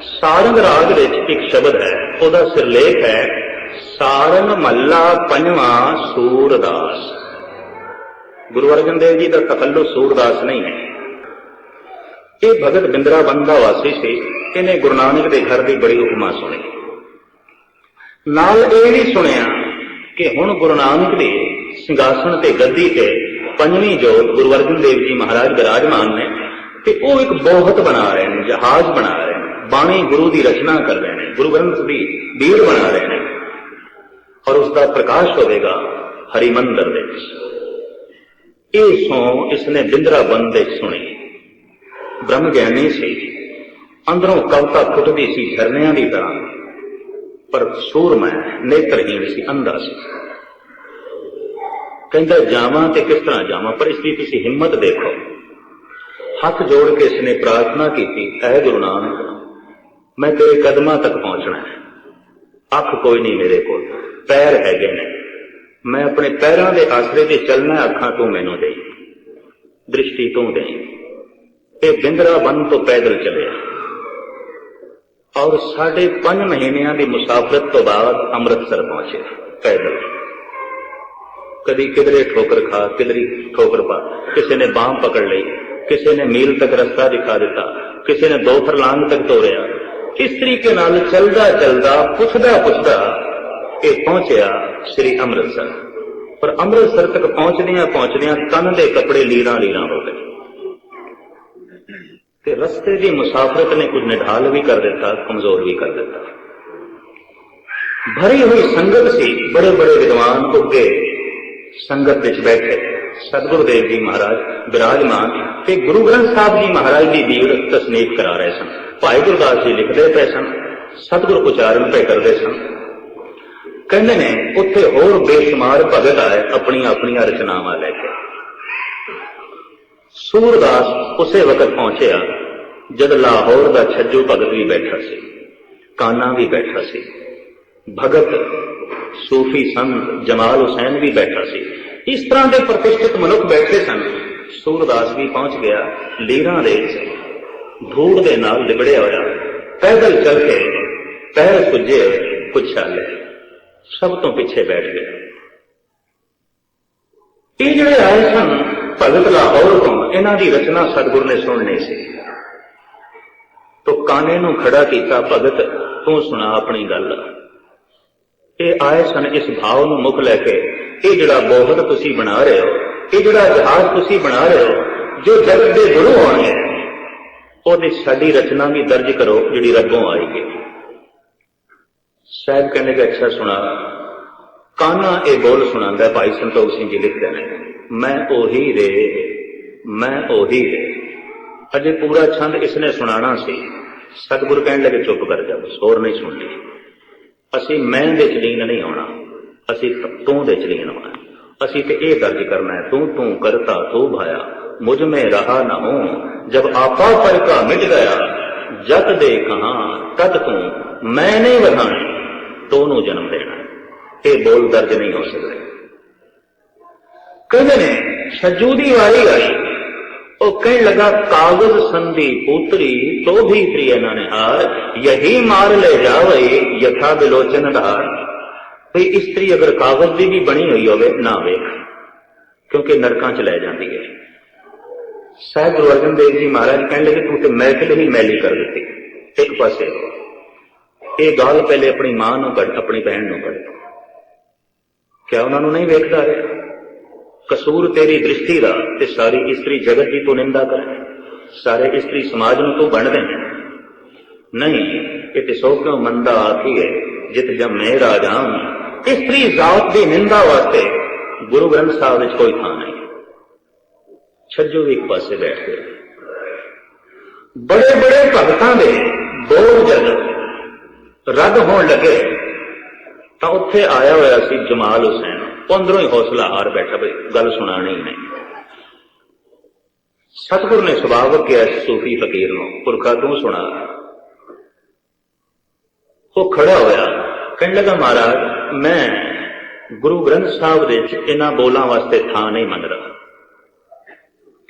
ਸਾਰੰਗ ਰਾਗ ਵਿੱਚ ਇੱਕ ਸ਼ਬਦ ਹੈ, ਉਹਦਾ ਸਿਰਲੇਖ ਹੈ, ਸਾਰੰਗ ਮੱਲਾ ਪੰਜਵਾਂ ਸੂਰਦਾਸ। ਗੁਰੂ ਅਰਜਨ ਦੇਵ ਜੀ ਦਾ ਤਖੱਲੁ ਸੂਰਦਾਸ ਨਹੀਂ ਹੈ। ਇਹ ਭਗਤ ਬਿੰਦਰਾ ਬੰਦਾ ਵਾਸੀ ਸੀ, ਇਹਨੇ ਗੁਰੂ ਨਾਨਕ ਦੇ ਘਰ ਦੀ ਬੜੀ ਉਪਮਾ ਸੁਣੀ। ਨਾਲ ਇਹ ਵੀ ਸੁਣਿਆ ਕਿ ਹੁਣ ਗੁਰੂ ਨਾਨਕ ਦੇ ਸਿੰਘਾਸਣ ਤੇ ਗੱਦੀ ਤੇ ਪੰਜਵੀਂ ਜੋਤ ਗੁਰੂ ਅਰਜਨ ਦੇਵ ਜੀ ਮਹਾਰਾਜ ਵਿਰਾਜਮਾਨ ਨੇ ਤੇ ਉਹ ਇੱਕ ਬੋਹਤ ਬਣਾ ਰਹੇ ਨੇ, ਜਹਾਜ਼ ਬਣਾ ਰਹੇ ਨੇ। ਬਾਣੀ ਗੁਰੂ ਦੀ ਰਚਨਾ ਕਰ ਰਹੇ ਨੇ, ਗੁਰੂ ਗ੍ਰੰਥ ਦੀ ਬੀੜ ਬਣਾ ਰਹੇ ਨੇ ਔਰ ਉਸ ਦਾ ਪ੍ਰਕਾਸ਼ ਹੋਵੇਗਾ ਹਰੀ ਮੰਦਰ ਵਿੱਚ। ਇਹ ਸੋ ਇਸਨੇ ਬਿੰਦਰਾ ਬੰਦ ਵਿੱਚ ਸੁਣੀ। ਬ੍ਰਹਮ ਗਿਆਨੀ ਸੀ। ਅੰਦਰੋਂ ਕਵਤਾ ਫੁੱਟਦੀ ਸੀ ਝਰਨਿਆਂ ਦੀ ਤਰ੍ਹਾਂ। ਪਰ ਸੂਰਮੈ ਨੇਤਰਹੀਣ ਸੀ ਅੰਧਾ ਸੀ। ਕਹਿੰਦਾ, ਜਾਵਾਂ ਤੇ ਕਿਸ ਤਰ੍ਹਾਂ ਜਾਵਾਂ? ਪਰ ਇਸ ਦੀ ਤੁਸੀਂ ਹਿੰਮਤ ਦੇਖੋ। ਹੱਥ ਜੋੜ ਕੇ ਇਸਨੇ ਪ੍ਰਾਰਥਨਾ ਕੀਤੀ, ਐ ਗੁਰੂ ਨਾਨਕ ਮੈਂ ਤੇਰੇ ਕਦਮਾਂ ਤੱਕ ਪਹੁੰਚਣਾ ਹੈ। ਅੱਖ ਕੋਈ ਨਹੀਂ ਮੇਰੇ ਕੋਲ। ਪੈਰ ਹੈਗੇ ਨੇ। ਮੈਂ ਆਪਣੇ ਪੈਰਾਂ ਦੇ ਆਸਰੇ ਤੇ ਚੱਲਣਾ ਅੱਖਾਂ ਤੂੰ ਮੈਨੂੰ ਦੇ ਦ੍ਰਿਸ਼ਟੀ ਤੂੰ ਦੇਈ। ਇਹ ਬਿੰਦਰਾ ਬੰਨ ਤੋਂ ਪੈਦਲ ਚੱਲਿਆ। ਔਰ ਸਾਢੇ 5 ਮਹੀਨਿਆਂ ਦੀ ਮੁਸਾਫਰਤ ਤੋਂ ਬਾਅਦ ਅੰਮ੍ਰਿਤਸਰ ਪਹੁੰਚੇ। ਪੈਦਲ। ਕਦੀ ਕਿਧਰੇ ਠੋਕਰ ਖਾ, ਕਿਧਰੀ ਠੋਕਰ ਪਾ। ਕਿਸੇ ਨੇ ਬਾਹ ਪਕੜ ਲਈ, ਕਿਸੇ ਨੇ ਮੀਲ ਤੱਕ ਰਸਤਾ ਦਿਖਾ ਦਿੱਤਾ, ਕਿਸੇ ਨੇ ਦੋ ਫਰਲਾਂਗ ਤੱਕ ਤੋਰਿਆ। ਇਸ ਤਰੀਕੇ ਨਾਲ ਚਲਦਾ ਚਲਦਾ, ਪੁੱਛਦਾ ਪੁੱਛਦਾ ਇਹ ਪਹੁੰਚਿਆ ਸ੍ਰੀ ਅੰਮ੍ਰਿਤਸਰ। ਪਰ ਅੰਮ੍ਰਿਤਸਰ ਤੱਕ ਪਹੁੰਚਦਿਆਂ ਪਹੁੰਚਦਿਆਂ ਤਨ ਦੇ ਕੱਪੜੇ ਲੀਰਾਂ ਲੀਰਾਂ ਹੋ ਗਏ। ਤੇ ਰਸਤੇ ਦੀ ਮੁਸਾਫਰਤ ਨੇ ਕੁਝ ਨਿਢਾਲ ਵੀ ਕਰ ਦਿੱਤਾ, ਕਮਜ਼ੋਰ ਵੀ ਕਰ ਦਿੱਤਾ। ਭਰੀ ਹੋਈ ਸੰਗਤ ਸੀ, ਬੜੇ ਬੜੇ ਵਿਦਵਾਨ ਉੱਗੇ ਸੰਗਤ ਵਿੱਚ ਬੈਠੇ। ਸਤਿਗੁਰੂ ਦੇਵ ਜੀ ਮਹਾਰਾਜ, ਬਿਰਾਜਮਾਨ ਤੇ ਗੁਰੂ ਗ੍ਰੰਥ ਸਾਹਿਬ ਜੀ ਮਹਾਰਾਜ ਦੀ ਬੀੜ ਤਸਨੀਫ ਕਰਾ ਰਹੇ ਸਨ। ਭਾਈ ਗੁਰਦਾਸ ਜੀ ਲਿਖਦੇ ਪਏ ਸਨ, ਸਤਿਗੁਰ ਉਚਾਰਨ ਪਏ ਕਰਦੇ ਸਨ। ਕਹਿੰਦੇ ਨੇ, ਉੱਥੇ ਹੋਰ ਬੇਸ਼ੁਮਾਰ ਭਗਤ ਆਏ ਆਪਣੀਆਂ ਆਪਣੀਆਂ ਰਚਨਾਵਾਂ ਲੈ ਕੇ। ਸੂਰਦਾਸ ਉਸੇ ਵਕਤ ਪਹੁੰਚਿਆ, ਜਦ ਲਾਹੌਰ ਦਾ ਛੱਜੂ ਭਗਤ ਵੀ ਬੈਠਾ ਸੀ, ਕਾਨਾ ਵੀ ਬੈਠਾ ਸੀ। ਭਗਤ, ਸੂਫੀ ਸੰਤ ਜਮਾਲ ਹੁਸੈਨ ਵੀ ਬੈਠਾ ਸੀ। ਇਸ ਤਰ੍ਹਾਂ ਦੇ ਪ੍ਰਤਿਸ਼ਠਿਤ ਮਨੁੱਖ ਬੈਠੇ ਸਨ। ਸੂਰਦਾਸ ਵੀ ਪਹੁੰਚ ਗਿਆ ਲੀਰਾਂ ਦੇ ਧੂੜ ਦੇ ਨਾਲ ਲਿਬੜਿਆ ਹੋਇਆ। ਪੈਦਲ ਚੱਲ ਕੇ ਪੈਰ ਸੁੱਜੇ ਹੋਏ ਕੁਝ ਸਭ ਤੋਂ ਪਿੱਛੇ ਬੈਠ ਗਿਆ। ਇਹ ਜਿਹੜੇ ਆਏ ਸਨ, ਭਗਤ ਲਾਹੌਰ ਤੋਂ, ਇਹਨਾਂ ਦੀ ਰਚਨਾ ਸਤਿਗੁਰ ਨੇ ਸੁਣਨੀ ਸੀ। ਤੋ ਕਾਨੇ ਨੂੰ ਖੜਾ ਕੀਤਾ ਭਗਤ, ਤੂੰ ਸੁਣਾ ਆਪਣੀ ਗੱਲ। ਇਹ ਆਏ ਸਨ ਇਸ ਭਾਵ ਨੂੰ ਮੁੱਖ ਲੈ ਕੇ, ਇਹ ਜਿਹੜਾ ਬੋਹਤ ਤੁਸੀਂ ਬਣਾ ਰਹੇ ਹੋ, ਇਹ ਜਿਹੜਾ ਜਹਾਜ਼ ਤੁਸੀਂ ਬਣਾ ਰਹੇ ਹੋ, ਜੋ ਜਗਤ ਦੇ ਗੁਰੂ ਹੋਣਗੇ ਉਹਦੀ ਸਾਡੀ ਰਚਨਾ ਵੀ ਦਰਜ ਕਰੋ ਜਿਹੜੀ ਰੱਬੋਂ ਆਈ ਹੈ। ਸਾਹਿਬ ਕਹਿੰਦੇ ਕਿ ਅੱਛਾ ਸੁਣਾ। ਕਾਨਾ ਇਹ ਬੋਲ ਸੁਣਾਉਂਦਾ ਭਾਈ ਸੰਤੋਖ ਸਿੰਘ ਜੀ ਲਿਖਦੇ ਨੇ, ਮੈਂ ਉਹੀ ਰੇ, ਮੈਂ ਉਹੀ ਰੇ। ਅਜੇ ਪੂਰਾ ਛੰਦ ਇਸਨੇ ਸੁਣਾਣਾ ਸੀ। ਸਤਿਗੁਰ ਕਹਿਣ ਲੱਗੇ, ਚੁੱਪ ਕਰ ਜਾ ਹੋਰ ਨਹੀਂ ਸੁਣਨੀ। ਅਸੀਂ ਮੈਂ ਦੇ ਚਲੀਨ ਨਹੀਂ ਆਉਣਾ, ਅਸੀਂ ਤੂੰ ਦੇ ਚਲੀਨ ਆਉਣਾ। ਅਸੀਂ ਤੇ ਇਹ ਦਰਜ ਕਰਨਾ ਹੈ, ਤੂੰ ਤੂੰ ਕਰਤਾ, ਤੂੰ ਭਾਇਆ, ਮੁਝ ਮੇ ਰਹਾ ਨਾ ਹੋ। जब आपा पर का मिट गया जत दे कहा तद तू मैंने ਵਧਾਣੀ ਤੂੰ ਨੂੰ ਜਨਮ ਦੇਣਾ ਇਹ ਬੋਲ ਦਰਜ ਨਹੀਂ ਹੋ ਸਕਦੇ ਕਹਿੰਦੇ ਨੇ ਛੱਜੂ ਦੀ ਵਾਰੀ ਆਈ ਉਹ ਕਹਿਣ ਲੱਗਾ ਕਾਗਜ਼ ਸੰਧੀ ਪੁੱਤਰੀ ਤੋ ਵੀ ਪ੍ਰਿਯ ਨਨਹਾਰ ਯਹੀ ਮਾਰ ਲੈ ਜਾਵੇ ਯਥਾ ਬਿਲੋਚਨ ਧਾਰ ਭਈ ਇਸਤਰੀ ਅਗਰ ਕਾਗਜ਼ ਦੀ ਵੀ ਬਣੀ ਹੋਈ ਹੋਵੇ ਨਾ ਵੇਖ ਕਿਉਂਕਿ ਨਰਕਾਂ ਚ ਲੈ ਜਾਂਦੀ ਹੈ ਸਾਹਿਬ ਗੁਰੂ ਅਰਜਨ ਦੇਵ ਜੀ ਮਹਾਰਾਜ ਕਹਿਣ ਲੱਗੇ, ਤੂੰ ਤੇ ਮਹਿਫਿਲ ਹੀ ਮੈਲੀ ਕਰ ਦਿੱਤੀ। ਇੱਕ ਪਾਸੇ ਇਹ ਗੱਲ ਪਹਿਲੇ ਆਪਣੀ ਮਾਂ ਨੂੰ ਕੱਢ, ਆਪਣੀ ਭੈਣ ਨੂੰ ਕੱਢ। ਕਿਆ ਉਹਨਾਂ ਨੂੰ ਨਹੀਂ ਵੇਖਦਾ ਰਿਹਾ ਕਸੂਰ ਤੇਰੀ ਦ੍ਰਿਸ਼ਟੀ ਦਾ ਤੇ ਸਾਰੀ ਇਸਤਰੀ ਜਗਤ ਦੀ ਤੂੰ ਨਿੰਦਾ ਕਰ। ਸਾਰੇ ਇਸਤਰੀ ਸਮਾਜ ਨੂੰ ਤੂੰ ਵੰਡ ਨਹੀਂ, ਇਹ ਤੇ ਸੋ ਕਿਉਂ ਮੰਦਾ ਆਖੀ ਹੈ, ਜਿਤ ਜਮੇ ਰਾਜਾਨ ਇਸਤਰੀ ਜ਼ਾਤ ਦੀ ਨਿੰਦਾ ਵਾਸਤੇ ਗੁਰੂ ਗ੍ਰੰਥ ਸਾਹਿਬ ਵਿੱਚ ਕੋਈ ਥਾਂ ਨਹੀਂ। ਛੱਜੋ ਵੀ ਇੱਕ ਪਾਸੇ ਬੈਠ ਗਏ। ਬੜੇ ਬੜੇ ਭਗਤਾਂ ਦੇ ਬੋਲ ਜਦ ਰੱਦ ਹੋਣ ਲੱਗੇ। ਤਾਂ ਉੱਥੇ ਆਇਆ ਹੋਇਆ ਸੀ ਜਮਾਲ ਹੁਸੈਨ। ਅੰਦਰੋਂ ਹੀ ਹੌਸਲਾ ਹਾਰ ਬੈਠਾ ਬਈ ਗੱਲ ਸੁਣਾਣੀ ਨਹੀਂ। ਸਤਿਗੁਰ ਨੇ ਸੁਭਾਵਕ ਕਿਹਾ, ਸੂਫੀ ਫਕੀਰ ਨੂੰ, ਪੁਰਖਾ ਤੂੰ ਸੁਣਾ। ਉਹ ਖੜਾ ਹੋਇਆ, ਕਹਿਣ ਲੱਗਾ, ਮਹਾਰਾਜ, ਮੈਂ ਗੁਰੂ ਗ੍ਰੰਥ ਸਾਹਿਬ ਦੇ ਵਿੱਚ ਇਹਨਾਂ ਬੋਲਾਂ ਵਾਸਤੇ ਥਾਂ ਨਹੀਂ ਮੰਨ ਰਿਹਾ।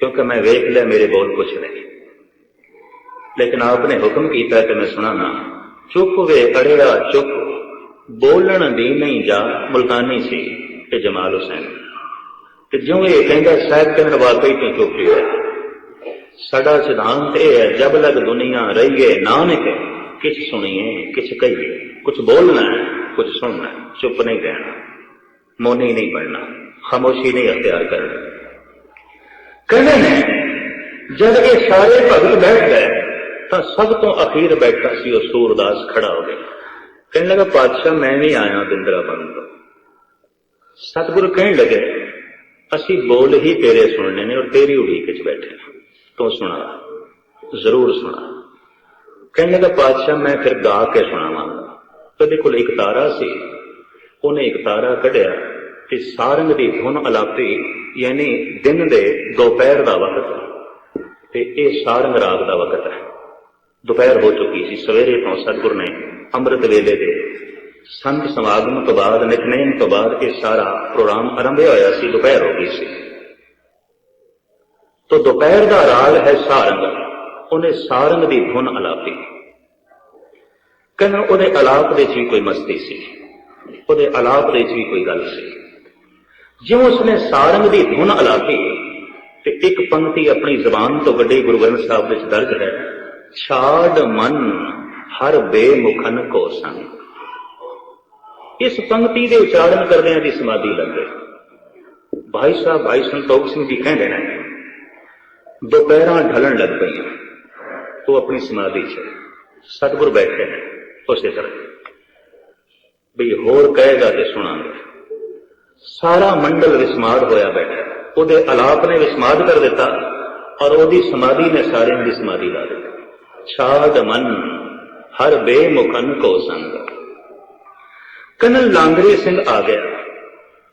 ਕਿਉਂਕਿ ਮੈਂ ਵੇਖ ਲਿਆ, ਮੇਰੇ ਬੋਲ ਕੁਛ ਨਹੀਂ। ਲੇਕਿਨ ਆਪ ਨੇ ਹੁਕਮ ਕੀਤਾ ਕਿ ਮੈਂ ਸੁਣਾਣਾ ਚੁੱਪ ਵੇ ਅੜਿਆ, ਚੁੱਪ। ਬੋਲਣ ਦੀ ਨਹੀਂ ਜਾ ਮੁਲਤਾਨੀ ਸੀ ਤੇ ਜਮਾਲ ਹੁਸੈਨ। ਤੇ ਜਿਉਂ ਇਹ ਕਹਿੰਦਾ ਸਾਹਿਬ ਕਹਿੰਦਾ, ਵਾਕਈ ਤੇ ਚੁੱਪ ਹੀ ਸਾਡਾ ਸਿਧਾਂਤ ਇਹ ਹੈ, ਜਬ ਲਗ ਦੁਨੀਆ ਰਹੀਏ, ਨਾਨਕ, ਕਿਛ ਸੁਣੀਏ, ਕਿਛ ਕਹੀਏ। ਕੁਝ ਬੋਲਣਾ ਹੈ ਕੁਝ ਸੁਣਨਾ ਚੁੱਪ ਨਹੀਂ ਰਹਿਣਾ। ਮੋਨੀ ਨਹੀਂ ਬਣਨਾ, ਖਾਮੋਸ਼ੀ ਨਹੀਂ ਅਖਤਿਆਰ ਕਰਨਾ। ਕਹਿੰਦੇ ਨੇ, ਜਦ ਇਹ ਸਾਰੇ ਭਗਤ ਬੈਠ ਗਏ, ਤਾਂ ਸਭ ਤੋਂ ਅਖੀਰ ਬੈਠਾ ਸੀ ਉਹ ਸੂਰਦਾਸ ਖੜਾ ਹੋ ਗਿਆ। ਕਹਿਣ ਲੱਗਾ, ਪਾਤਸ਼ਾਹ, ਮੈਂ ਵੀ ਆਇਆ ਬਿੰਦਰਾ ਬਣ ਤੋਂ। ਸਤਿਗੁਰੂ ਕਹਿਣ ਲੱਗੇ, ਅਸੀਂ ਬੋਲ ਹੀ ਤੇਰੇ ਸੁਣਨੇ ਨੇ ਔਰ ਤੇਰੀ ਉਡੀਕ ਵਿੱਚ ਬੈਠੇ ਹਾਂ। ਤੂੰ ਸੁਣਾ, ਜ਼ਰੂਰ ਸੁਣਾ। ਕਹਿਣ ਲੱਗਾ, ਪਾਤਸ਼ਾਹ, ਮੈਂ ਫਿਰ ਗਾ ਕੇ ਸੁਣਾਵਾਂਗਾ। ਉਹਦੇ ਕੋਲ ਇੱਕ ਤਾਰਾ ਸੀ। ਉਹਨੇ ਇੱਕ ਤਾਰਾ ਕੱਢਿਆ ਤੇ ਸਾਰੰਗ ਦੀ ਧੁਨ ਅਲਾਪੀ ਯਾਨੀ ਦਿਨ ਦੇ ਦੁਪਹਿਰ ਦਾ ਵਕਤ ਤੇ ਇਹ ਸਾਰੰਗ ਰਾਗ ਦਾ ਵਕਤ ਹੈ। ਦੁਪਹਿਰ ਹੋ ਚੁੱਕੀ ਸੀ, ਸਵੇਰੇ ਤੋਂ ਸਤਿਗੁਰ ਨੇ ਅੰਮ੍ਰਿਤ ਵੇਲੇ ਦੇ ਸੰਤ ਸਮਾਗਮ ਤੋਂ ਬਾਅਦ, ਨਿਤਨੇਮ ਤੋਂ ਬਾਅਦ ਇਹ ਸਾਰਾ ਪ੍ਰੋਗਰਾਮ ਆਰੰਭਿਆ ਹੋਇਆ ਸੀ, ਦੁਪਹਿਰ ਹੋ ਗਈ ਸੀ। ਤੋ ਦੁਪਹਿਰ ਦਾ ਰਾਗ ਹੈ ਸਾਰੰਗ। ਉਹਨੇ ਸਾਰੰਗ ਦੀ ਧੁਨ ਅਲਾਪੀ। ਕਹਿੰਦਾ ਉਹਦੇ ਅਲਾਪ ਦੇ ਚ ਵੀ ਕੋਈ ਮਸਤੀ ਸੀ। ਉਹਦੇ ਅਲਾਪ ਦੇ ਚ ਵੀ ਕੋਈ ਗੱਲ ਸੀ। ਜਿਉਂ ਉਸਨੇ ਸਾਰੰਗ ਦੀ ਧੁਨ ਅਲਾ ਅਲਾਪੀ ਤੇ ਇੱਕ ਪੰਕਤੀ ਆਪਣੀ ਜ਼ਬਾਨ ਤੋਂ ਕੱਢੀ ਗੁਰੂ ਗ੍ਰੰਥ ਸਾਹਿਬ ਵਿੱਚ ਦਰਜ ਹੈ, ਛਾੜ ਮਨ ਹਰ ਬੇਮੁਖਨ ਕੋ ਸੰਗ। ਇਸ ਪੰਕਤੀ ਦੇ ਉਚਾਰਨ ਕਰਦਿਆਂ ਦੀ ਸਮਾਧੀ ਲੱਗ ਗਈ। ਭਾਈ ਸਾਹਿਬ, ਭਾਈ ਸੰਤੋਖ ਸਿੰਘ ਜੀ ਕਹਿੰਦੇ ਨੇ, ਦੁਪਹਿਰਾਂ ਢਲਣ ਲੱਗ ਪਈਆਂ ਉਹ ਆਪਣੀ ਸਮਾਧੀ 'ਚ ਸਤਿਗੁਰ ਬੈਠੇ ਨੇ ਉਸੇ ਤਰ੍ਹਾਂ। ਵੀ ਹੋਰ ਕਹੇਗਾ ਤੇ ਸੁਣਾਂਗੇ। ਸਾਰਾ ਮੰਡਲ ਵਿਸਮਾਦ ਹੋਇਆ ਬੈਠਾ ਉਹਦੇ ਅਲਾਪ ਨੇ ਵਿਸਮਾਦ ਕਰ ਦਿੱਤਾ ਔਰ ਉਹਦੀ ਸਮਾਧੀ ਨੇ ਸਾਰਿਆਂ ਦੀ ਸਮਾਧੀ ਲਾ ਦਿੱਤੀ। ਛਾੜ ਮਨ, ਹਰ ਬੇਮੁਖਨ ਕੋ ਸੰਗ। ਕਨਲ ਲਾਂਗਰੇ ਸਿੰਘ ਆ ਗਿਆ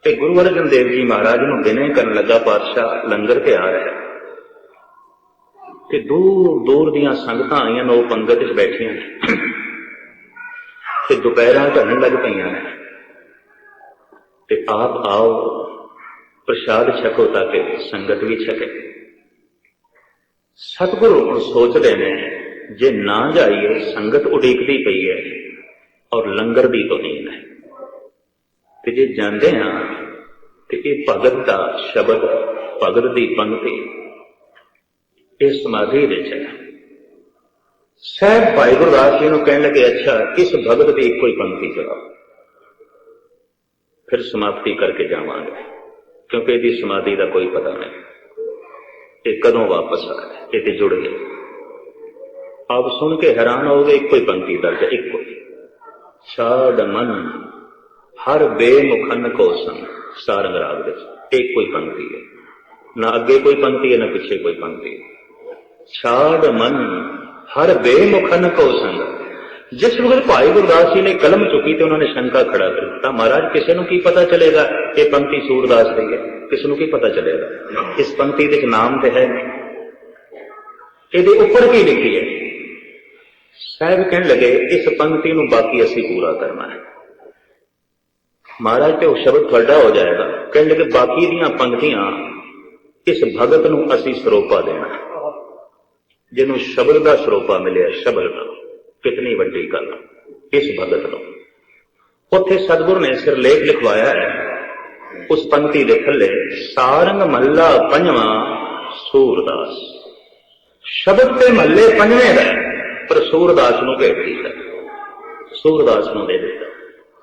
ਤੇ ਗੁਰੂ ਅਰਜਨ ਦੇਵ ਜੀ ਮਹਾਰਾਜ ਨੂੰ ਬਿਨੇ ਕਰਨ ਲੱਗਾ ਪਾਤਸ਼ਾਹ ਲੰਗਰ ਤੇ ਆ ਰਿਹਾ ਤੇ ਦੂਰ ਦੂਰ ਦੀਆਂ ਸੰਗਤਾਂ ਆਈਆਂ ਨੇ, ਉਹ ਪੰਗਤ ਚ ਬੈਠੀਆਂ ਤੇ ਦੁਪਹਿਰਾਂ ਢਲਣ ਲੱਗ ਪਈਆਂ ਨੇ। ਤੇ ਆਪ ਆਓ, ਪ੍ਰਸ਼ਾਦ ਛਕੋ ਤਾਂ ਕਿ ਸੰਗਤ ਵੀ ਛਕੇ। ਸਤਿਗੁਰੂ ਹੁਣ ਸੋਚਦੇ ਨੇ, ਜੇ ਨਾ ਜਾਈਏ, ਸੰਗਤ ਉਡੀਕਦੀ ਪਈ ਹੈ ਔਰ ਲੰਗਰ ਦੀ ਤੋਂ ਨਹੀਂ ਹੈ। ਤੇ ਜੇ ਜਾਂਦੇ ਆ ਤੇ ਇਹ ਭਗਤ ਦਾ ਸ਼ਬਦ, ਭਗਤ ਦੀ ਪੰਕਤੀ, ਇਹ ਸਮਾਧੀ ਵਿੱਚ ਹੈ। ਸਹਿਬ ਭਾਈ ਗੁਰਦਾਸ ਜੀ ਨੂੰ ਕਹਿਣ ਲੱਗੇ, ਅੱਛਾ ਇਸ ਭਗਤ ਦੀ ਇੱਕੋ ਹੀ ਪੰਕਤੀ ਚਲਾਓ? ਫਿਰ ਸਮਾਪਤੀ ਕਰਕੇ ਜਾਵਾਂਗੇ, ਕਿਉਂਕਿ ਇਹਦੀ ਸਮਾਧੀ ਦਾ ਕੋਈ ਪਤਾ ਨਹੀਂ। ਇਹ ਕਦੋਂ ਵਾਪਸ ਆਏ ਇਹ ਤੇ ਜੁੜ ਗਏ ਆਪ ਸੁਣ ਕੇ ਹੈਰਾਨ ਹੋਗੇ ਇੱਕੋ ਹੀ ਪੰਕਤੀ ਦਰਜ ਹੈ, ਇੱਕੋ ਹੀ। ਛਾੜ ਮਨ, ਹਰ ਬੇਮੁਖਨ ਕੋ ਸੰਗ, ਸਾਰੰਗ ਰਾਗ ਵਿੱਚ ਇੱਕ ਕੋਈ ਪੰਕਤੀ ਹੈ। ਨਾ ਅੱਗੇ ਕੋਈ ਪੰਕਤੀ ਹੈ, ਨਾ ਪਿੱਛੇ ਕੋਈ ਪੰਕਤੀ ਹੈ। ਛਾੜ ਮਨ, ਹਰ ਬੇਮੁਖਨ ਕੋ ਸੰਗ ਜਿਸ ਵਕਤ ਭਾਈ ਗੁਰਦਾਸ ਜੀ ਨੇ ਕਲਮ ਚੁੱਕੀ ਤੇ ਉਹਨਾਂ ਨੇ ਸ਼ੰਕਾ ਖੜਾ ਕਰ ਦਿੱਤਾ, ਮਹਾਰਾਜ, ਕਿਸੇ ਨੂੰ ਕੀ ਪਤਾ ਚਲੇਗਾ? ਇਹ ਪੰਕਤੀ ਸੂਰਦਾਸ ਦੀ ਹੈ। ਕਿਸ ਨੂੰ ਕੀ ਪਤਾ ਚਲੇਗਾ? ਇਸ ਪੰਕਤੀ ਦੇ ਨਾਮ ਤੇ ਹੈ ਇਹਦੇ ਉੱਪਰ ਕੀ ਲਿਖੀ ਹੈ? ਸਾਹਿਬ ਕਹਿਣ ਲੱਗੇ, ਇਸ ਪੰਕਤੀ ਨੂੰ ਬਾਕੀ ਅਸੀਂ ਪੂਰਾ ਕਰਨਾ ਹੈ। ਮਹਾਰਾਜ ਤੇ ਉਹ ਸ਼ਬਦ ਤੁਹਾਡਾ ਹੋ ਜਾਏਗਾ। ਕਹਿਣ ਲੱਗੇ, ਬਾਕੀ ਦੀਆਂ ਪੰਕਤੀਆਂ ਇਸ ਭਗਤ ਨੂੰ ਅਸੀਂ ਸਰੋਪਾ ਦੇਣਾ ਜਿਹਨੂੰ ਸ਼ਬਦ ਦਾ ਸਰੋਪਾ ਮਿਲਿਆ, ਸ਼ਬਦ ਦਾ। ਕਿਤਨੀ ਵੱਡੀ ਗੱਲ ਇਸ ਭਗਤ ਨੂੰ ਉੱਥੇ ਸਤਿਗੁਰ ਨੇ ਸਿਰਲੇਖ ਲਿਖਵਾਇਆ ਹੈ, ਉਸ ਪੰਕਤੀ ਦੇ ਥੱਲੇ, ਸਾਰੰਗ ਮਹੱਲਾ ਪੰਜਵਾਂ ਸੂਰਦਾਸ। ਸ਼ਬਦ ਤੇ ਮਹੱਲੇ ਪੰਜਵੇਂ ਦਾ, ਪਰ ਸੂਰਦਾਸ ਨੂੰ ਭੇਟ ਕੀਤਾ। ਸੂਰਦਾਸ ਨੂੰ ਦੇ ਦਿੱਤਾ।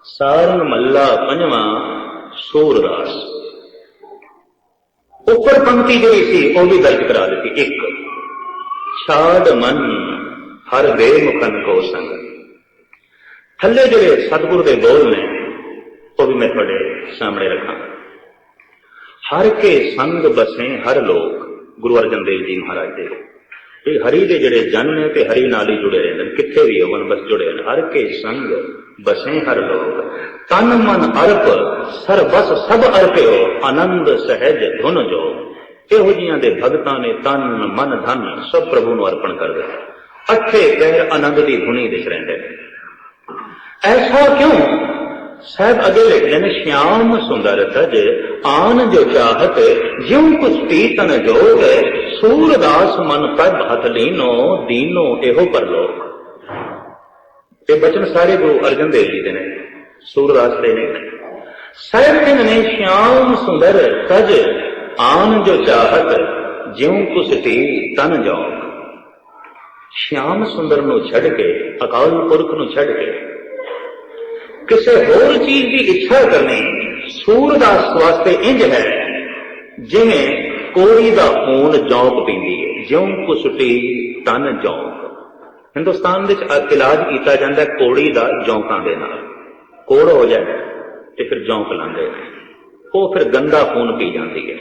ਸਾਰੰਗ ਮਹੱਲਾ ਪੰਜਵਾਂ ਸੂਰਦਾਸ। ਉੱਪਰ ਪੰਕਤੀ ਜਿਹੜੀ ਸੀ, ਉਹ ਵੀ ਦਰਜ ਕਰਾ ਦਿੱਤੀ। ਇੱਕ, ਛਾੜ ਮਨ ਹਰ ਬੇਮੁਖਨ ਕੋ ਸੰਗ ਥੱਲੇ ਜਿਹੜੇ ਸਤਿਗੁਰ ਦੇ ਬੋਲ ਨੇ, ਉਹ ਵੀ ਮੈਂ ਤੁਹਾਡੇ ਸਾਹਮਣੇ ਰੱਖਾਂ। ਹਰ ਕੇ ਸੰਗ ਬਸੇ ਹਰ ਲੋਕ, ਗੁਰੂ ਅਰਜਨ ਦੇਵ ਜੀ ਮਹਾਰਾਜ ਦੇ। ਇਹ ਹਰੀ ਦੇ ਜਿਹੜੇ ਜਨ ਨੇ ਤੇ ਹਰੀ ਨਾਲ ਹੀ ਜੁੜੇ ਰਹਿੰਦੇ ਕਿੱਥੇ ਵੀ ਹੋਵਨ ਬਸ ਜੁੜੇ ਨੇ। ਹਰ ਕੇ ਸੰਗ ਬਸੇ ਹਰ ਲੋਕ। ਤਨ ਮਨ ਅਰਪ, ਸਰਬਸ ਸਭ ਅਰਪਿਓ ਆਨੰਦ ਸਹਿਜ ਧੁਨ ਜੋ। ਇਹੋ ਜੀਆਂ ਦੇ ਭਗਤਾਂ ਨੇ ਤਨ ਮਨ ਧਨ, ਸਭ ਪ੍ਰਭੂ ਨੂੰ ਅਰਪਣ ਕਰ ਦਿੱਤਾ। ਅੱਠੇ ਪੈਰ ਆਨੰਦ ਦੀ ਧੁਨੀ ਦਿਖ ਰਹਿੰਦੇ ਨੇ। ਐਸਾ ਕਿਉਂ? ਸਾਹਿਬ ਅੱਗੇ ਲਿਖਦੇ ਨੇ, ਸ਼ਿਆਮ ਸੁੰਦਰ ਤਜ ਆਨ ਜੋ ਚਾਹਤ, ਜਿਉ ਕੁਸਤੀ ਤਨ ਜੋਗ, ਸੂਰਦਾਸ ਮਨ ਪ੍ਰਭ ਹਤ ਲੀਨੋ, ਦੀਨੋ ਇਹੋ ਪਰਲੋਕ। ਇਹ ਬਚਨ ਸਾਰੇ ਗੁਰੂ ਅਰਜਨ ਦੇਵ ਜੀ ਦੇ ਨੇ, ਸੂਰਦਾਸ ਦੇ ਨੇ। ਸਾਹਿਬ ਕਹਿੰਦੇ ਨੇ, ਸ਼ਿਆਮ ਸੁੰਦਰ ਤਜ ਆਨ ਜੋ ਚਾਹਤ, ਜਿਉ ਕੁਸਤੀ ਤਨ ਜੋਗ। ਸ਼ਿਆਮ ਸੁੰਦਰ ਨੂੰ ਛੱਡ ਕੇ, ਅਕਾਲ ਪੁਰਖ ਨੂੰ ਛੱਡ ਕੇ। ਕਿਸੇ ਹੋਰ ਚੀਜ਼ ਦੀ ਇੱਛਾ ਕਰਨੀ ਸੂਰਦਾਸ ਵਾਸਤੇ ਇੰਜ ਹੈ, ਜਿਵੇਂ ਕੋੜੀ ਦਾ ਖੂਨ ਜੌਂਕ ਪੀਂਦੀ ਹੈ, ਜਿਉਂ ਕੁਸਟੀ ਤਨ ਜੌਂਕ। ਹਿੰਦੁਸਤਾਨ ਵਿੱਚ ਇਲਾਜ ਕੀਤਾ ਜਾਂਦਾ ਕੋੜੀ ਦਾ ਜੌਂਕਾਂ ਦੇ ਨਾਲ। ਕੋੜ ਹੋ ਜਾਏ ਤੇ ਫਿਰ ਜੌਂਕ ਲਾਉਂਦੇ ਨੇ। ਉਹ ਫਿਰ ਗੰਦਾ ਖੂਨ ਪੀ ਜਾਂਦੀ ਹੈ।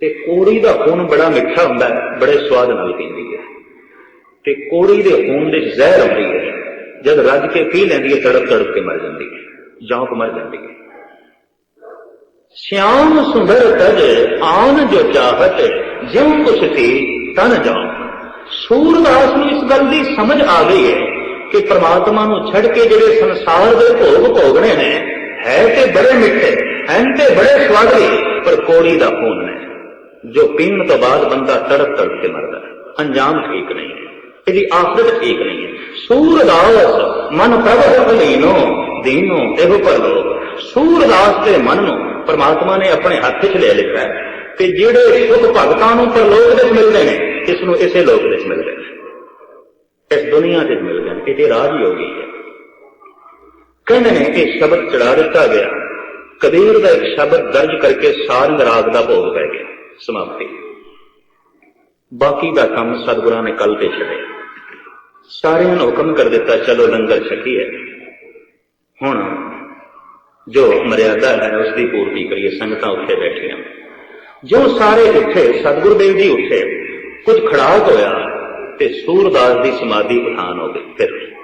ਤੇ ਕੋੜੀ ਦਾ ਖੂਨ ਬੜਾ ਮਿੱਠਾ ਹੁੰਦਾ ਹੈ, ਬੜੇ ਸਵਾਦ ਨਾਲ ਪੀਂਦੀ ਹੈ। ਤੇ ਕੋੜੀ ਦੇ ਖੂਨ ਦੇ ਜ਼ਹਿਰ ਆਉਂਦੀ ਹੈ। ਜਦ ਰੱਜ ਕੇ ਪੀ ਲੈਂਦੀ ਹੈ, ਤੜਪ ਤੜਪ ਕੇ ਮਰ ਜਾਂਦੀ ਹੈ। ਜੌਂਕ ਮਰ ਜਾਂਦੀ ਹੈ। ਸ਼ਿਆਮ ਸੁੰਦਰ ਤਜ, ਆਨ ਜੋ ਚਾਹਤ, ਜਿਉ ਕੁਛ ਸੀ, ਤਨ ਜਾਉ। ਸੂਰਦਾਸ ਨੂੰ ਇਸ ਗੱਲ ਦੀ ਸਮਝ ਆ ਗਈ ਹੈ ਕਿ ਪ੍ਰਮਾਤਮਾ ਨੂੰ ਛੱਡ ਕੇ ਜਿਹੜੇ ਸੰਸਾਰ ਦੇ ਭੋਗ ਭੋਗਣੇ ਨੇ, ਹੈ ਤੇ ਬੜੇ ਮਿੱਠੇ, ਹਨ ਤੇ ਬੜੇ ਸਵਾਦਲੀ ਪਰ ਕੋੜੀ ਦਾ ਖੂਨ ਹੈ ਜੋ ਪੀਣ ਤੋਂ ਬਾਅਦ ਬੰਦਾ ਤੜਪ ਤੜਪ ਕੇ ਮਰਦਾ ਅੰਜਾਮ ਠੀਕ ਨਹੀਂ ਹੈ। ਇਹਦੀ ਆਖਰਤ ਠੀਕ ਨਹੀਂ ਹੈ। ਸੂਰਦਾਸ ਮਨ ਪ੍ਰਭ ਲੀਨੋ ਦੀਨੋ ਇਹੋ ਪਰਲੋਕ ਸੂਰਦਾਸ ਦੇ ਮਨ ਨੂੰ ਪਰਮਾਤਮਾ ਨੇ ਆਪਣੇ ਹੱਥ 'ਚ ਲੈ ਲਿਆ ਹੈ ਤੇ ਜਿਹੜੇ ਸੁਖ ਭਗਤਾਂ ਨੂੰ ਪਰਲੋਕ ਵਿੱਚ ਮਿਲਦੇ ਨੇ, ਇਸ ਨੂੰ ਇਸੇ ਲੋਕ ਵਿੱਚ ਮਿਲਦੇ ਨੇ। ਇਸ ਦੁਨੀਆ 'ਚ ਮਿਲਦੇ ਨੇ, ਇਹ ਤੇ ਰਾਜ ਯੋਗੀ ਹੈ ਕਹਿੰਦੇ ਨੇ, ਇਹ ਸ਼ਬਦ ਚੜਾ ਦਿੱਤਾ ਗਿਆ। ਕਬੀਰ ਦਾ ਇੱਕ ਸ਼ਬਦ ਦਰਜ ਕਰਕੇ ਸਾਰੰਗ ਰਾਗ ਦਾ ਭੋਗ ਪੈ ਗਿਆ। ਸਮਾਪਤੀ। ਬਾਕੀ ਦਾ ਕੰਮ ਸਤਿਗੁਰਾਂ ਨੇ ਕੱਲ ਤੇ ਛੱਡਿਆ। ਸਾਰਿਆਂ ਨੂੰ ਹੁਕਮ ਕਰ ਦਿੱਤਾ, ਚਲੋ ਲੰਗਰ ਛਕੀਏ। ਹੁਣ ਜੋ ਮਰਿਆਦਾ ਹੈ ਉਸ ਦੀ ਪੂਰਤੀ ਕਰੀਏ, ਸੰਗਤਾਂ ਉੱਥੇ ਬੈਠੀਆਂ। ਜੋ ਸਾਰੇ ਉੱਠੇ, ਸਤਿਗੁਰੂ ਦੇਵ ਜੀ ਉੱਠੇ, ਕੁਝ ਖੜਾਕ ਹੋਇਆ ਤੇ ਸੂਰਦਾਸ ਦੀ ਸਮਾਧੀ ਪਠਾਨ ਹੋ ਗਈ। ਫਿਰ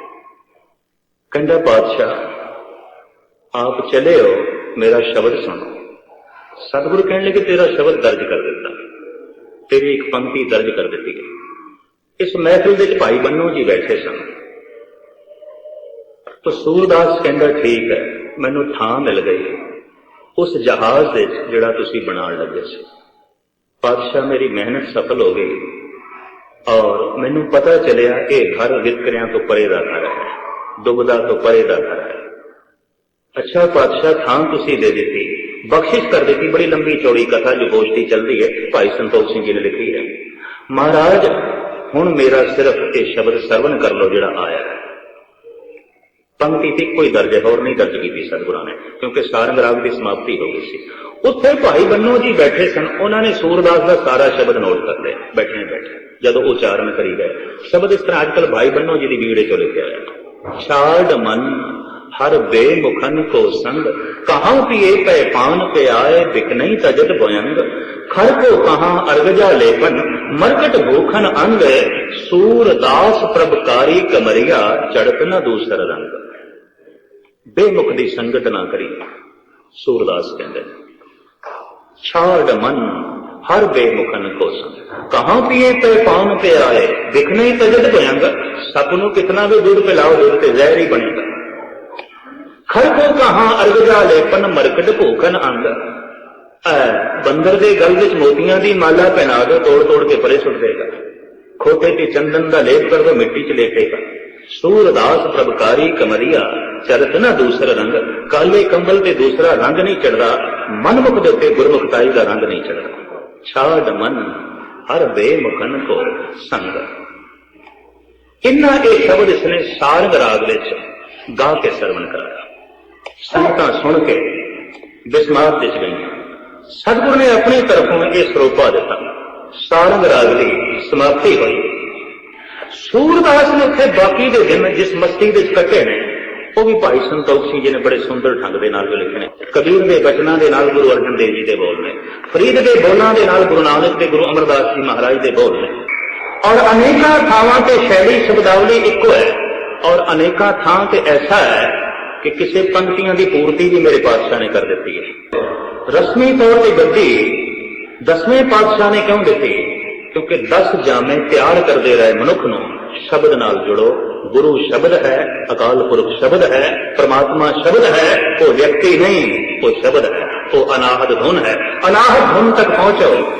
ਕਹਿੰਦਾ, ਪਾਤਸ਼ਾਹ, ਆਪ ਚਲੇ ਹੋ, ਮੇਰਾ ਸ਼ਬਦ ਸੁਣੋ। ਸਤਿਗੁਰੂ ਕਹਿਣ ਲੱਗੇ, ਤੇਰਾ ਸ਼ਬਦ ਦਰਜ ਕਰ ਦਿੱਤਾ। ਤੇਰੀ ਇੱਕ ਪੰਕਤੀ ਦਰਜ ਕਰ ਦਿੱਤੀ ਗਈ। ਇਸ ਮਹਿਫਿਲ ਵਿੱਚ ਭਾਈ ਬੰਨੋ ਜੀ ਬੈਠੇ ਸਨ। ਤਾਂ ਸੂਰਦਾਸ ਕਹਿੰਦਾ, ਠੀਕ ਹੈ, ਮੈਨੂੰ ਥਾਂ ਮਿਲ ਗਈ ਉਸ ਜਹਾਜ਼ ਦੇ ਜਿਹੜਾ ਤੁਸੀਂ ਬਣਾਉਣ ਲੱਗੇ ਸੀ। ਪਾਤਸ਼ਾਹ, ਮੇਰੀ ਮਿਹਨਤ ਸਫਲ ਹੋ ਗਈ। ਔਰ ਮੈਨੂੰ ਪਤਾ ਚੱਲਿਆ, ਇਹ ਘਰ ਵਿਤਕਰਿਆਂ ਤੋਂ ਪਰੇ ਦਾ ਘਰ ਹੈ, ਦੁਬਦਾ ਤੋਂ ਪਰੇ ਦਾ ਘਰ ਹੈ। ਅੱਛਾ ਪਾਤਸ਼ਾਹ, ਥਾਂ ਤੁਸੀਂ ਦੇ ਦਿੱਤੀ। ਬਖਸ਼ਿਸ਼ ਕਰ ਦਿੱਤੀ, ਬੜੀ ਲੰਬੀ ਚੌੜੀ ਕਥਾ ਜੋ ਗੋਸ਼ਟੀ ਚੱਲਦੀ ਹੈ, ਭਾਈ ਸੰਤੋਖ ਸਿੰਘ ਜੀ ਨੇ ਲਿਖੀ ਹੈ। ਮਹਾਰਾਜ ਹੁਣ ਮੇਰਾ ਸਿਰਫ ਇਹ ਸ਼ਬਦ ਸਰਵਨ ਕਰ ਲਓ ਜਿਹੜਾ ਆਇਆ ਹੈ। ਪੰਕਤੀ ਤੇ ਕੋਈ ਦਰਜ ਹੋਰ ਨਹੀਂ ਦਰਜ ਕੀਤੀ ਸਤਿਗੁਰਾਂ ਨੇ, ਕਿਉਂਕਿ ਸਾਰੰਗ ਰਾਗ ਦੀ ਸਮਾਪਤੀ ਹੋ ਗਈ ਸੀ। ਉੱਥੇ ਭਾਈ ਬੰਨੋ ਜੀ ਬੈਠੇ ਸਨ, ਉਹਨਾਂ ਨੇ ਸੂਰਦਾਸ ਦਾ ਸਾਰਾ ਸ਼ਬਦ ਨੋਟ ਕਰ ਲਿਆ, ਬੈਠੇ ਬੈਠੇ, ਜਦੋਂ ਉਚਾਰਨ ਕਰੀ ਗਏ। ਸ਼ਬਦ ਇਸ ਤਰ੍ਹਾਂ ਅੱਜਕੱਲ ਭਾਈ ਬੰਨੋ ਜੀ ਦੀ ਵੀੜੇ ਚੋਂ ਲਿਖਿਆ ਹੋਇਆ। ਛਾੜ ਮਨ ਹਰ ਬੇਮੁਖਨ ਕੋ ਸੰਗ। ਕਹਾਂ ਪੀਏ ਪੈ ਪਾਨ ਤੇ ਆਏ, ਬਿਕ ਨਹੀਂ ਤਜਤ ਭਯੰਗ ਖਰ ਕੋ ਕਹਾਂ ਅਰਗਜਾ ਲੇਪਨ, ਮਰਕਟ ਭੂਖਨ ਅੰਗ ਸੂਰਦਾਸ ਪ੍ਰਭਕਾਰੀ ਕਮਰੀਆ ਚੜਤ ਨਾ ਦੂਸਰ ਰੰਗ। ਬੇਮੁਖ ਦੀ ਸੰਗਤ ਨਾ ਕਰੀ। ਸੂਰਦਾਸ ਕਹਿੰਦੇ ਛਾੜ ਮਨ ਹਰ ਬੇਮੁਖਨ ਕੋ ਸੰਗ। ਕਹਾਂ ਪੀਏ ਪੈ ਪਾਨ ਤੇ ਆਏ, ਬਿਕ ਨਹੀਂ ਤਜਤ ਭਯੰਗ ਸਭ ਨੂੰ ਕਿਤਨਾ ਵੀ ਦੁੱਧ ਪਿਲਾਓ, ਦੁੱਧ ਤੇ ਜ਼ਹਿਰ ਹੀ ਬਣੇਗਾ। ਖਰ ਕੋ ਕਹਾਂ ਅਰਗਜਾ ਲੇਪਨ ਮਰਕਟ ਭੂਖਨ ਅੰਗ। ਬੰਦਰ ਦੇ ਗਲ ਵਿੱਚ ਮੋਤੀਆਂ ਦੀ ਮਾਲਾ ਪਹਿਨਾ ਦੋ, ਤੋੜ ਤੋੜ ਕੇ ਪਰੇ ਸੁੱਟ ਦੇਗਾ। ਖੋਟੇ ਤੇ ਚੰਦਨ ਦਾ ਲੇਪ ਕਰ ਦੋ, ਮਿੱਟੀ ਚ ਲੇਟੇਗਾ ਸੂਰਦਾਸ ਪ੍ਰਭਕਾਰੀ ਕਮਰਿਆ, ਚਰਤ ਨਾ ਦੂਸਰਾ ਰੰਗ। ਕਾਲੇ ਕੰਬਲ ਤੇ ਦੂਸਰਾ ਰੰਗ ਨਹੀਂ ਚੜਦਾ। ਮਨਮੁਖ ਦੇ ਉੱਤੇ ਗੁਰਮੁਖਤਾਈ ਦਾ ਰੰਗ ਨਹੀਂ ਚੜਦਾ। ਛਾੜ ਮਨ, ਹਰ ਬੇਮੁਖਨ ਕੋ ਸੰਗ। ਇੰਨਾ ਇਹ ਸ਼ਬਦ ਇਸਨੇ ਸਾਰੰਗ ਰਾਗ ਵਿੱਚ ਗਾ ਕੇ ਸਰਵਣ ਕਰਾਇਆ। ਸੰਗਤਾਂ ਸੁਣ ਕੇ ਬਿਸਮਾਰ ਦਿਸ ਗਈਆਂ ਸਤਿਗੁਰ ਨੇ ਆਪਣੀ ਤਰਫੋਂ ਇਹ ਸਰੋਪਾ ਦਿੱਤਾ। ਸਾਰੰਗ ਰਾਗ ਦੀ ਸਮਾਪਤੀ ਹੋਈ। ਸੂਰਦਾਸ ਨੇ ਉੱਥੇ ਬਾਕੀ ਦੇ ਦਿਨ ਜਿਸ ਮਸਤੀ ਵਿੱਚ ਕੱਟੇ ਨੇ, ਉਹ ਵੀ ਭਾਈ ਸੰਤੋਖ ਸਿੰਘ ਜੀ ਨੇ ਬੜੇ ਸੁੰਦਰ ਢੰਗ ਦੇ ਨਾਲ ਲਿਖੇ ਨੇ। ਕਬੀਰ ਦੇ ਬਚਨਾਂ ਦੇ ਨਾਲ ਗੁਰੂ ਅਰਜਨ ਦੇਵ ਜੀ ਦੇ ਬੋਲ ਨੇ। ਫਰੀਦ ਦੇ ਬੋਲਾਂ ਦੇ ਨਾਲ ਗੁਰੂ ਨਾਨਕ ਤੇ ਗੁਰੂ ਅਮਰਦਾਸ ਜੀ ਮਹਾਰਾਜ ਦੇ ਬੋਲ ਨੇ। ਔਰ ਅਨੇਕਾਂ ਥਾਵਾਂ ਤੇ ਸ਼ੈਲੀ ਸ਼ਬਦਾਵਲੀ ਇੱਕੋ ਹੈ। ਔਰ ਅਨੇਕਾਂ ਥਾਂ ਤੇ ਐਸਾ ਹੈ ਕਿ ਕਿਸੇ ਪੰਕਤੀਆਂ ਦੀ ਪੂਰਤੀ ਵੀ ਮੇਰੇ ਪਾਤਸ਼ਾਹ ਨੇ ਕਰ ਦਿੱਤੀ ਹੈ। ਰਸਮੀ ਤੌਰ ਤੇ ਗੱਦੀ ਦਸਵੇਂ ਪਾਤਸ਼ਾਹ ਨੇ ਕਿਉਂ ਦਿੱਤੀ? ਕਿਉਂਕਿ 10 ਜਾਮੇ ਤਿਆਰ ਕਰਦੇ ਰਹੇ ਮਨੁੱਖ ਨੂੰ, ਸ਼ਬਦ ਨਾਲ ਜੁੜੋ। ਗੁਰੂ ਸ਼ਬਦ ਹੈ, ਅਕਾਲ ਪੁਰਖ ਸ਼ਬਦ ਹੈ, ਪ੍ਰਮਾਤਮਾ ਸ਼ਬਦ ਹੈ, ਉਹ ਵਿਅਕਤੀ ਨਹੀਂ, ਉਹ ਸ਼ਬਦ ਹੈ, ਉਹ ਅਨਾਹਦ ਧੁਨ ਹੈ। ਅਨਾਹਦ ਧੁਨ ਤੱਕ ਪਹੁੰਚੋ।